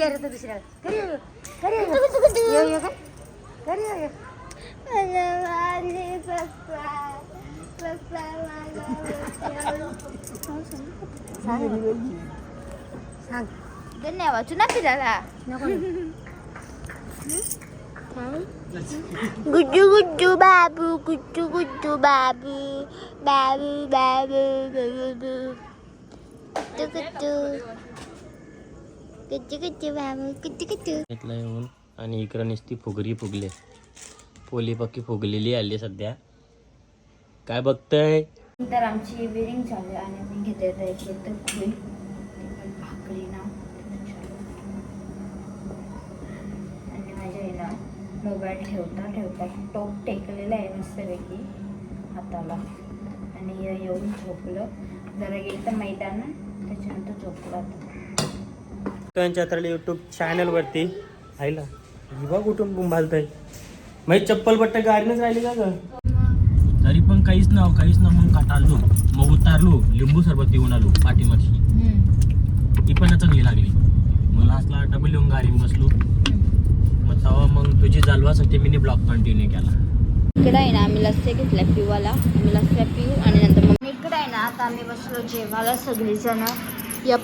ये रे तो दुसऱ्या करी ये, करी ये. ये, ये काय? करी ये, ये. सांग. सांग धन्यवाद तुला फिरायला नको ना. गुड्डू गुड्डू बाबू गुड्डू गुड्डू बाबू बाबू बाबू बाबू गुड्डू बाबू गुड्डू घेतला येऊन आणि इकडं नुसती फुगरी फुगले. पोली पक्की फुगलेली आली सध्या. काय बघतय? तर आमची इव्हिनिंग झाली आणि मी घेते भाकरी ना. आणि माझ्या आईला मोबाईल ठेवता ठेवता टोप टेकलेला आहे मस्तपैकी हाताला. आणि हे येऊन झोपलं. जरा गेलं तर मैदानात त्याच्यानंतर झोपलं यात्रेला युट्यूब चॅनलवरती आईला ही बघ कुठून बुंबालतय मग चप्पल बट्ट गाडीनच राहिली का ग? तरी पण काहीच ना काहीच ना मग काटाळलो मग उतारलो लिंबू सरबत पिऊन आलो पाठीमागची. ती पण चांगली लागली. मग लास्टला डबल येऊन गाडीत बसलो. मग तेव्हा मग तुझी जालवासाठी मी ब्लॉग कंटिन्यू केला. इकडे आहे ना आम्ही लस्सी घेतल्या पिवाला आम्ही लस्सी पिऊ आणि नंतर मग इकडे आहे ना आता आम्ही बसलो जेवायला सगळीजण. यप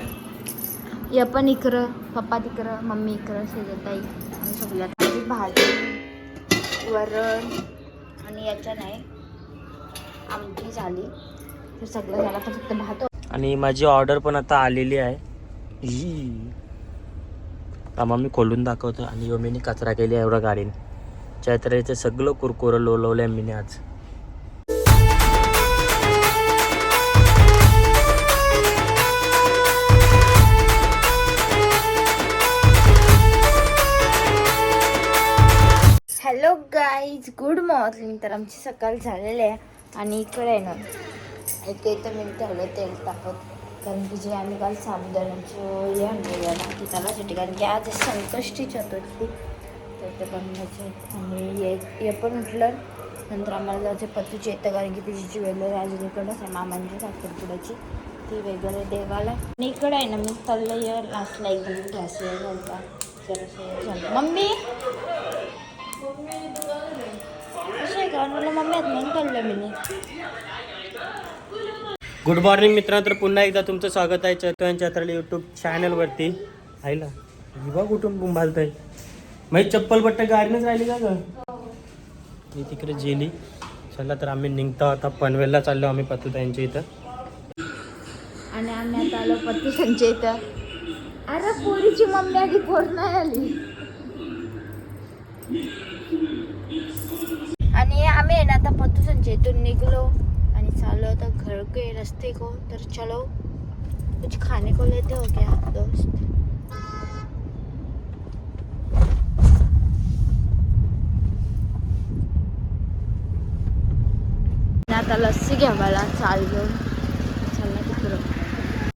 या पण इकडं पप्पा तिकडं मम्मी इकडं शेजताई आणि सगळ्यात भाजी वरण आणि याच्या नाही आमटी झाली. तर सगळं झालं आता फक्त भात. आणि माझी ऑर्डर पण आता आलेली आहे. आम्हा मी खोलून दाखवतो. आणि योमीने कचरा केली आहे एवढ्या गाडीने. चैत्राचं सगळं कुरकुरं लोलवलं आहे मीने आज. Hello guys good morning. तर आमची सकाळ झालेली आहे आणि इकडे आहे ना एक तर मी ठेवलं तेल टाकत कारण की जे आम्ही काल साबुदाण्याचं हे आणलेलं ना ती त्यालासाठी कारण की आज संकष्टी चतुर्थी. तर ते बनवायचे म्हणजे आणि हे पण उठलं. नंतर आम्हाला जायचे पतीची येतं कारण की तिची ज्वेलरी अजून आहे मामांची साखरपुड्याची ती वगैरे देवाला. आणि इकडे आहे ना मी चाललं लास्टला एकदम गॅस घालता मम्मी! आहे मला मम्मी म्हणून मी गुड मॉर्निंग मित्रांनो तर पुन्हा एकदा तुमचं स्वागत आहे चैतन्य चैत्राला यूट्यूब चॅनलवरती आईला बघ कुठून बुंबालतय मग चप्पल बट्ट गाडीनच राहिली का ग? मी तिकडे गेली चला तर आम्ही निघतो आता पनवेलला चाललो आम्ही पतुताईंच्या इथं. आणि आम्ही आता आलो पती संजय इथं. अरे पोरीची मम्मी आधी पोर नाही आली. आणि आम्ही आहे ना आता पतू संजय इथून निघलो. आणि चाललो आता घर के रस्ते को तर चलो कुछ खाने को लेते हो क्या दोस्त? आता लस्सी घ्यावाला चाललो. चालला तिकडं.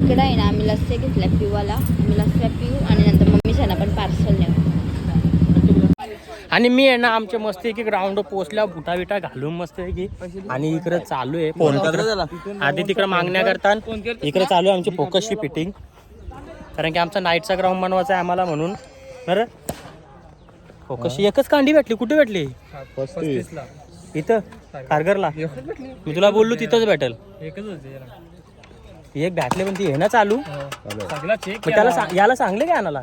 इकडं आहे ना आम्ही लस्सी घेतल्या पिवाला आम्ही लस्सी पिऊ आणि नंतर मम्मी पण पार्सल नेऊ. आणि मी आहे ना आमच्या मस्त एक राऊंड पोचल्या बुटा बिटा घालून मस्त की आणि इकडे चालू आहे. फोन आधी तिकडे मागण्या करतात इकडे चालू आहे आमची फोकसची फिटिंग कारण की आमचा नाईटचा ग्राउंड बनवायचा आहे आम्हाला म्हणून. बरं? फोकसची एकच कांडी भेटली. कुठे भेटली? इथं कारगरला मी तुला बोललो तिथंच भेटेल. एक भेटले पण ती आहे ना चालू मग त्याला सांग- याला सांगले काय आणाला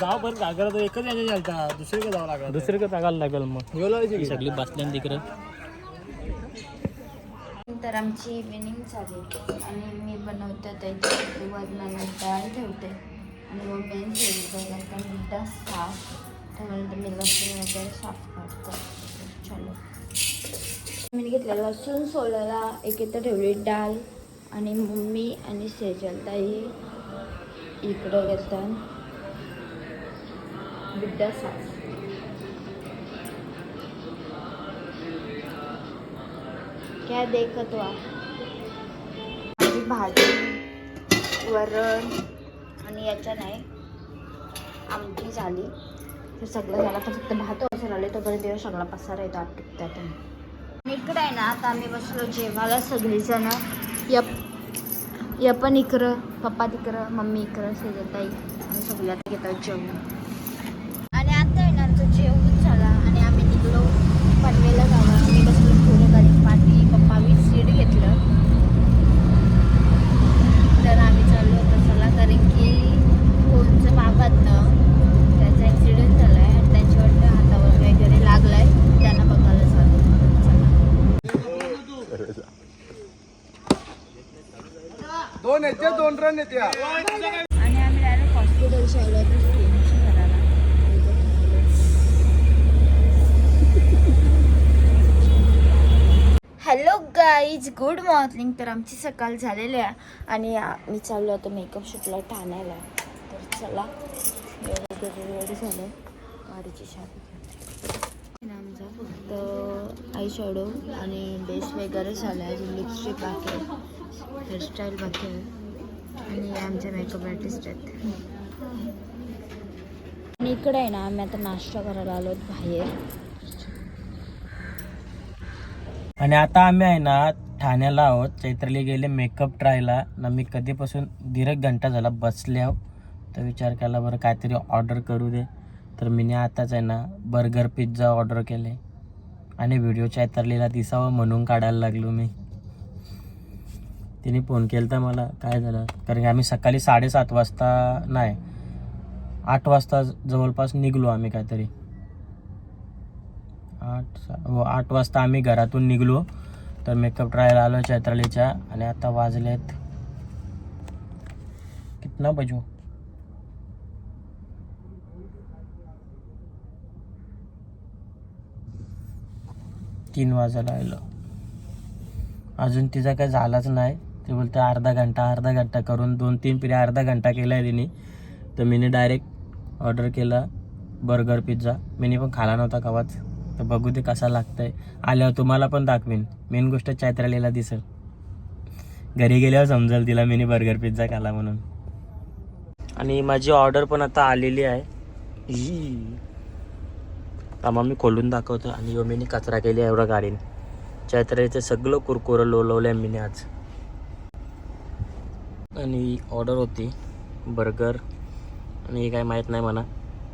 जाव जागर तर एकच याच्या चालता दुसरीकडे जावं लागलं. दुसरीकडे जागायला लागेल मग. ही सगळी बसल्या तिकडं. तर आमची इव्हिनिंग झाली. आणि मी बनवते त्याची वरणाला डाळ ठेवते. आणि मग मेन ठेवते. मिठा साफ त्यानंतर मी लसूण वगैरे साफ करतो. चलो. मी घेतलेलं लसूण सोलायला एक इथं ठेवली डाळ. आणि मम्मी आणि सेजलताई इकडे इकडं घेतात क्या देखत वा? माझी भाजी वरण आणि याच्या नाही आमटी झाली. तर सगळं झालं. तर फक्त भात असं आले. तोपर्यंत तेव्हा सगळा पसारा येतो आठ त्यातून इकडे आहे ना आता आम्ही बसलो जेवायला सगळीजणं. यप या पण इकडं पप्पा तिकडं मम्मी इकडं ताई आणि सगळे आता घेतात जेवण आणि आता आहे ना आमचं जेवण झाला आणि आम्ही निघलो पनवेलला जावा मी बसलो थोडं गाडी पाठी पप्पावी सीट घेतलं तर आम्ही चाललो होतो चला कारण की फोनचं मागातनं त्याचा ॲक्सिडेंट झाला आहे आणि त्यांच्या वाटतं हातावर वगैरे लागला आहे त्यांना बघायला चालू चला दोन रन येते आणि आम्ही डायरेक्ट हॉस्पिटलच्या स्कीमच्या घराला हॅलो गाईज गुड मॉर्निंग तर आमची सकाळ झालेली आहे. आणि मी चाललो होतो मेकअप शूटला ठाण्याला. तर चला. वगैरे रेडी झालं गाडीची शादी आमचा फक्त आय शॅडो आणि बेस वगैरे झाला आहे लिपस्टिक बाकी आहे. हेअरस्टाईल बाकी आहे. आणि आमचे मेकअप आर्टिस्ट आहेत आणि इकडे आहे ना आम्ही आता नाश्ता करायला आलो बाहेर. आणि आता आम्ही आहे ना ठाण्याला आहोत. चैत्रली गेले मेकअप ट्रायला ना मी कधीपासून एक घंटा झाला बसले आहो तर विचार केला बरं काहीतरी ऑर्डर करू दे. तर मी आताच आहे ना बर्गर पिझ्झा ऑर्डर केले. आणि व्हिडिओ चैत्रलीला दिसावं म्हणून काढायला लागलो मी. तिने फोन केला तर मला काय झालं? कारण की आम्ही सकाळी साडेसात वाजता नाही आठ वाजता जवळपास निघलो आम्ही काहीतरी. आठ हो आठ वाजता आम्ही घरातून निघलो. तर मेकअप ट्रायल आलो चैत्रालीच्या आणि आता वाजलेत कितना बजू? तीन वाजायला आलं. अजून तिचा काही झालाच नाही. ते बोलते अर्धा घंटा अर्धा घंटा करून दोन तीन पिढ्या अर्धा घंटा केला आहे तिने. तर मीने डायरेक्ट ऑर्डर केला बर्गर पिझ्झा मीने पण खाला नव्हता कवाच. तर बघू ते कसा लागतं आहे आल्यावर तुम्हाला पण दाखवीन. मेन गोष्ट चैत्रालीला दिसेल. घरी गेल्यावर समजेल तिला मीने बर्गर पिझ्झा खाला म्हणून. आणि माझी ऑर्डर पण आता आलेली आहे. आम्हा मी खोलून दाखवतो. आणि यो मीने कचरा केली एवढा गाडीने. चैत्रालीचं सगळं कुरकुरं लोलवलं आहे मीने आज. आणि ऑर्डर होती. बर्गर आणि हे काय माहीत नाही म्हणा.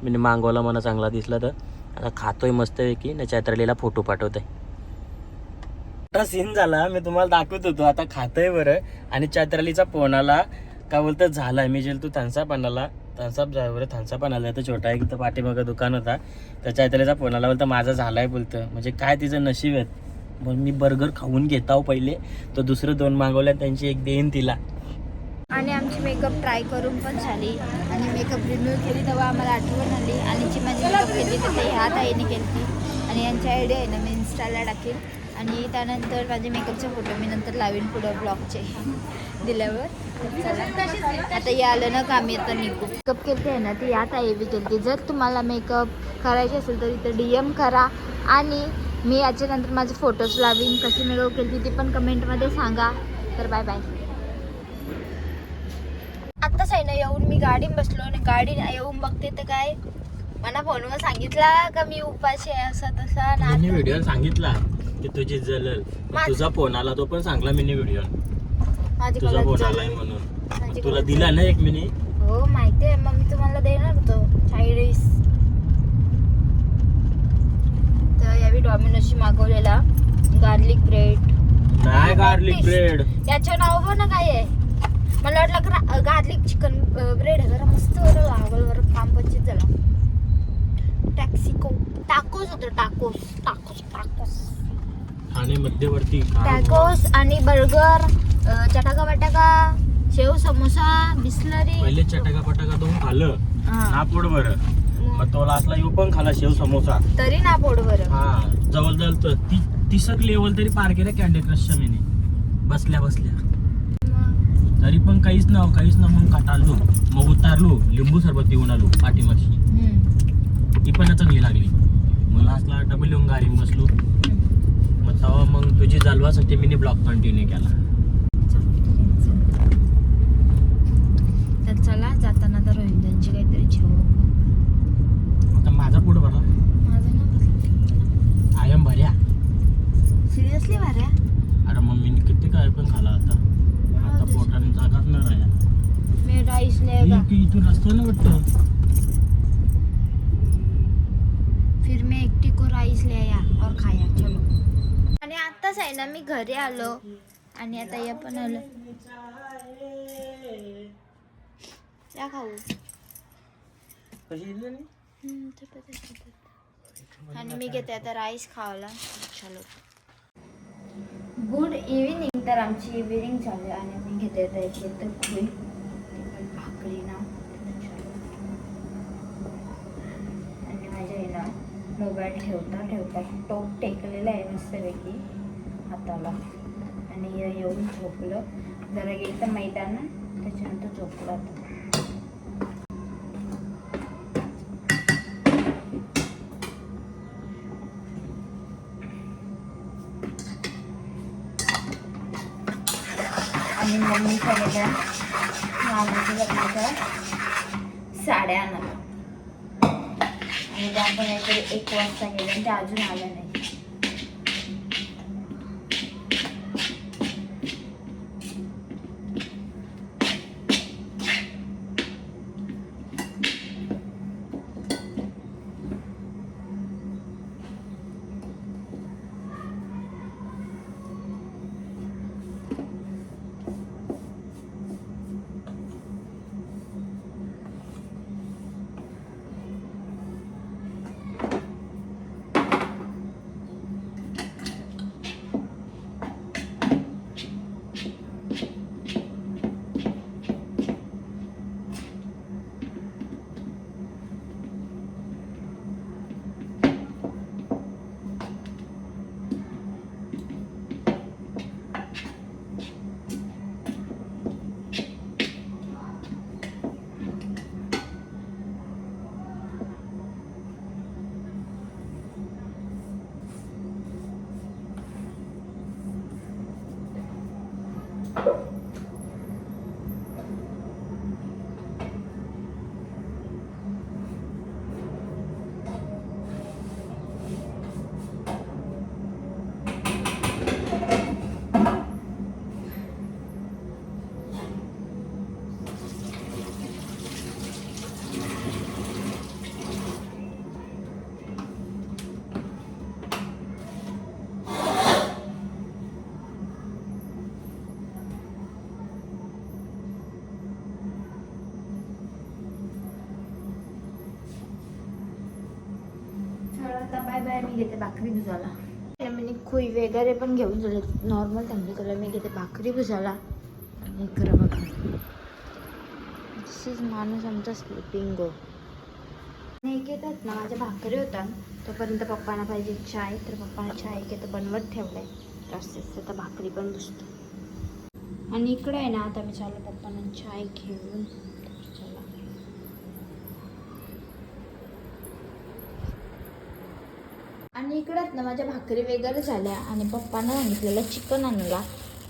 मी मागवला मला चांगला दिसला तर. आता खातोय मस्तपैकी ना चैत्रालीला फोटो पाठवतोय आता सीन झाला मी तुम्हाला दाखवत होतो. आता खातोय बरं. आणि चैत्रालीचा फोन आला. का बोलतं झालाय. मी जेल तू थन्सअप आणाला थन्सअप जाय बरं थन्सअप आणाला तर छोटा एक तर पाठीमागं दुकान होता. तर चैत्रालीचा फोन आला बोलतं माझा झालाय बोलतं. म्हणजे काय तिचं नशीब आहेत मग मी बर्गर खाऊन घेताव पहिले. तर दुसरं दोन मागवल्या त्यांची एक देईन तिला. आणि आमची मेकअप ट्राय करून पण झाली. आणि मेकअप रिन्यू केली तेव्हा आम्हाला आठवण आली. आणि जी माझी मेकअप केली तर ते ह्या ताईने केली आणि यांची आयडिया आहे ना मी इन्स्टाला टाकेन आणि त्यानंतर माझे मेकअपचे फोटो मी नंतर लावीन पुढं ब्लॉगचे दिल्यावर. आता या आलं ना का आम्ही आता निघू. मेकअप केलते आहे ना ती या ताई बी केलती. जर तुम्हाला मेकअप करायचे असेल तर इथं डी एम करा. आणि मी याच्यानंतर माझे फोटोज लावीन. कशी मेकअप केली ती पण कमेंटमध्ये सांगा. तर बाय बाय आत्ताच आहे ना येऊन मी गाडीत बसलो आणि गाडी येऊन बघते तर काय? मला फोनवर सांगितला का मी उपाशी आहे असं तसा? ना मी आता- व्हिडिओ सांगितला की तुझी जलल. माझ- तुझा फोन आला तो पण सांगला मिनी व्हिडिओ माझी तुझा फोन आलाय म्हणून. माझी तुला दिला ना एक मिनी? हो माहिती आहे. मग मी तुम्हाला देणार होतो. चायनीज तर यावेळी डॉमिनोजची मागवलेला. गार्लिक ब्रेड नाही गार्लिक ब्रेड याचं नाव पण काय आहे? मला वाटलं गार्लिक चिकन ब्रेड आहे. जरा मस्त बरं बरं काम पंचित झालं. टॅक्सिको टाकोस होतं टाकोस टाकोस टाकोस ठाणे मध्यवर्ती टॅकोस आणि बर्गर चटाका बटाका शेव समोसा बिस्लरी. पहिले चटाका पटाका तो खाल्लं. ना पोट बरं मग? तो लास्टला येऊ पण खाला शेव समोसा. तरी ना पोट बरं हा जवळ जवळ तर ती तिसक लेवल तरी पार केलं कॅन्डी क्रशच्या मीने. बसल्या बसल्या. तरी पण काहीच ना काहीच ना मग काटाळलो मग उतारलो लिंबू सरबत पिऊन आलो हम्म. ती पण चांगली लागली. मग लास्टला डबल येऊन गाडीत बसलो. मग तेव्हा मग तुझी जालवासाठी मी ब्लॉग कंटिन्यू केला. तर चला जाताना तर रोहिंदांची काहीतरी जेव आता माझा पुढं बरा माझं ना आय एम भर्या. सिरियसली भाऱ्या अरे मग मी किती काय पण खाला आता. माझ्या पोटाने जागाच नाही राहिला इथून रस्ता नाही वाटतं फिर मैं एकटी को राइस ले आया और खाया आणि आताच आहे ना मी घरी आलो. आणि आता या पण आलो. क्या खाऊ. आणि मी घेते आता राईस खावाला चलो. गुड इव्हिनिंग तर आमची इव्हिनिंग झाली आणि मी घेते त्याची तर खुली. भाकरी ना. आणि माझ्या आहे ना मोबाईल ठेवता ठेवता टोप टेकलेला आहे मस्तपैकी हाताला. आणि येऊन झोपलं. जरा गेलं तर मैदान त्याच्यानंतर झोपलं आता आणि मम्मीच्या मामाच्या लग्नाच्या साड्या आणल्या आणि त्या पण काहीतरी एक वाजता गेल्या आणि त्या अजून आल्या नाही चला आता बाय मी घेते भाकरी भुजाला मी खुई वगैरे पण घेऊन झाले नॉर्मल थंडी कलर मी घेते भाकरी भुजाला आणि इकडं बघा. दिस इज माणूस आमचा स्लिपिंग गो एक येतात ना माझ्या भाकरी होता तोपर्यंत पप्पांना पाहिजे चाय. तर पप्पाने चाय एक बनवत ठेवलाय. जास्तीत तर भाकरी पण बुसतो. आणि इकडं आहे ना आता मी चालू पप्पांना चाय घेऊन तर चला आणि इकडं ना माझ्या भाकरी वगैरे झाल्या आणि पप्पानं सांगितलेलं चिकन आणला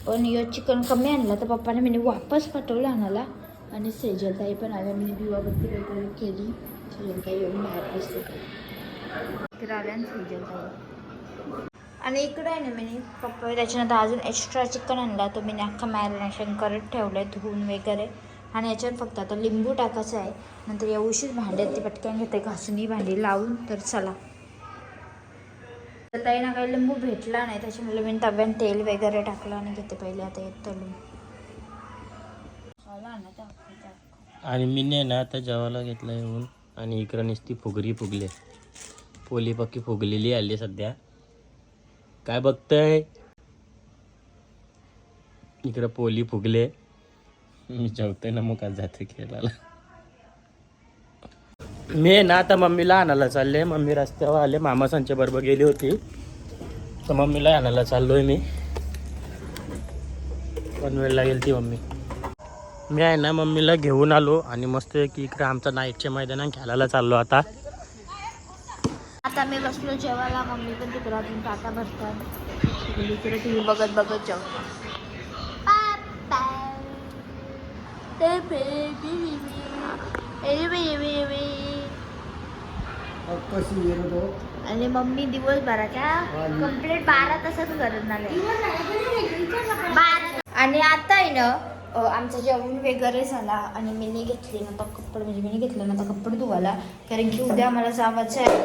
पण यो चिकन कमी आणला तर पप्पाने मी वापस पाठवलं आणायला. आणि सेजलताई पण आल्या मी दिवाबत्ती वगैरे केली. सेजलताई येऊन बाहेर बसले. इकडे आल्या आणि सेजलताई. आणि इकडं आहे ना मी पप्पा त्याच्यानंतर अजून एक्स्ट्रा चिकन आणला तो मी अख्खा मॅरिनेशन करत ठेवलं आहे धुवून वगैरे. आणि याच्यात फक्त आता लिंबू टाकायचं आहे. नंतर या भांडी भांड्यात ती पटकन घेते घासून ही भांडी लावून तर चला. ताई ना काही लिंबू भेटला नाही. त्याच्यामुळे मी तव्यात तेल वगैरे टाकलं आणि घेते पहिले आता येत तळून. आणि मी ने ना आता जेवायला घेतलं येऊन. आणि इकडं नुसती फुगरी फुगले. पोली पक्की फुगलेली आली सध्या. काय बघतय? इकडं पोली फुगले. मी जेवतोय ना मग आज जाते खेळायला. मी ना आता मम्मीला आणायला चालले. मम्मी रस्त्यावर आले. मामासांच्या बरोबर गेली होती. तर मम्मीला आणायला चाललोय मी. पनवेलला गेली ती मम्मी. मी आहे ना मम्मीला घेऊन आलो आणि मस्त की इकडे आमचा नाईटच्या मैदानात खेळायला चाललो आता. आता मी बसलो जेवायला. मम्मी पण तिकडे अजून टाटा भरतात. इकडे टी व्ही बघत बघत जेवतो. कशी येतो तो? आणि मम्मी दिवसभराच्या कंप्लीट बारा तासात करत नाही बारा आणि आता आहे ना आमचं जेवण वगैरे झाला आणि मी नाही घेतली ना आता कपडे म्हणजे मी घेतलं ना आता कपडे धुवायला. कारण की उद्या मला जावायचं आहे.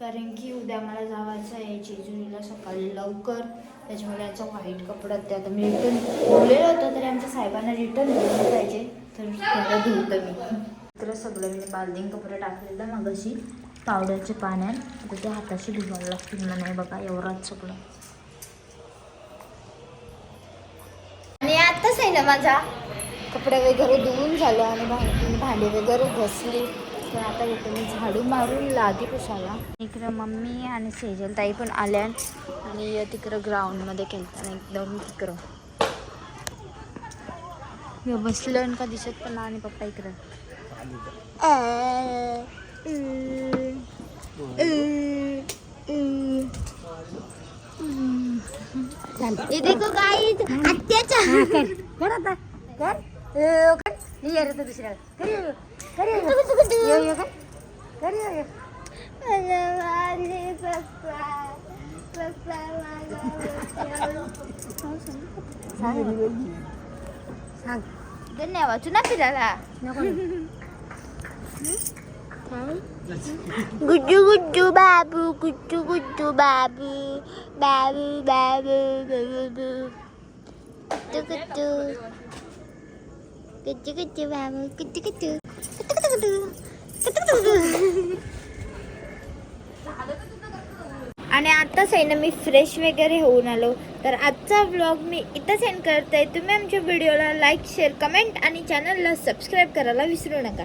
कारण की उद्या मला जावायचं आहे जेजुरीला सकाळी लवकर. त्याच्यामुळे याचा व्हाईट कपडा ते आता मी रिटर्न बोललेलं होतं तरी आमच्या साहेबांना रिटर्न दिलं पाहिजे. तर धुवतं मी. तर सगळं मी बाल्दीन कपडे टाकलेलं मगाशी पावड्याच्या पाण्यात. आता ते हाताशी धुवायला लागतील म्हणे बघा एवढाच सगळं. आणि आताच आहे ना माझा. कपडे वगैरे धुवून झालं आणि भांडी वगैरे घसली. तर आता इथे मी झाडू मारून लादी पुसायला. इकडं मम्मी आणि सेजल ताई पण आल्या. आणि तिकडं ग्राउंडमध्ये खेळताना एकदम तिकडं. मी बसलो का दिसत पण नाही आणि पप्पा इकडं. ये देखो गाईज आत्याचा कर आता. कर ए, कर. ये रे तो दुसऱ्या कर ये, कर ये. ये, ये, कर. कर ये, ये. सांग. धन्यवाद तू ना फिरायला नको. गुड्डू गुड्डू बाबू गुड्डू गुड्डू बाबू बाबू बाबू बाबू गुड्डू गुड्डू गुड्डू गुड्डू बाबू गुड्डू गुड्डू गुड्डू गुड्डू गुड्डू आणि आत्ताच आहे ना मी फ्रेश वगैरे होऊन आलो. तर आजचा व्लॉग मी इथंच एंड करते. तुम्ही आमच्या व्हिडिओला लाईक शेअर कमेंट आणि चॅनलला सबस्क्राईब करायला विसरू नका.